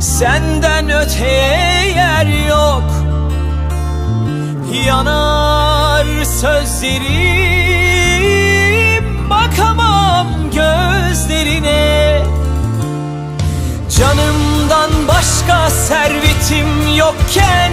Senden öteye yer yok. Yanar sözlerim Bakamam gözlerine. Canımdan başka servetim yokken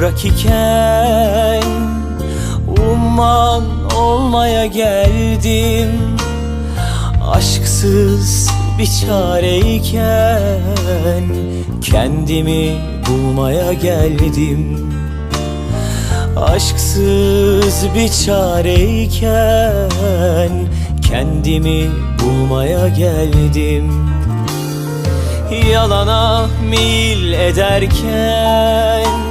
toprak iken Umman olmaya geldim Aşksız bir çareyken Kendimi bulmaya geldim Aşksız bir çareyken Kendimi bulmaya geldim Yalana mil ederken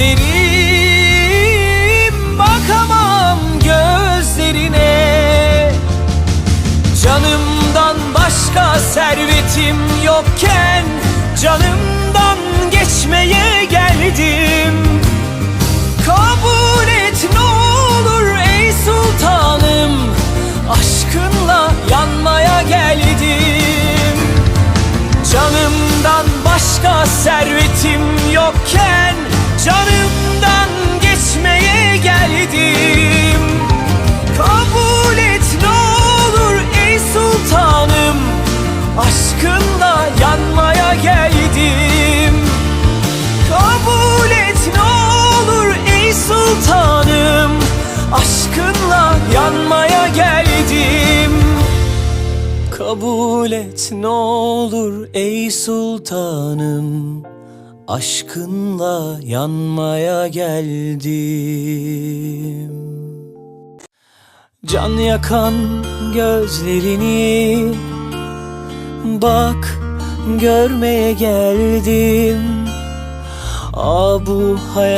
sözlerim Bakamam gözlerine. Canımdan başka servetim yokken Canımdan Kabul et ne olur ey sultanım. Aşkınla yanmaya geldim. Can yakan gözlerini Bak görmeye geldim. Aa bu hayat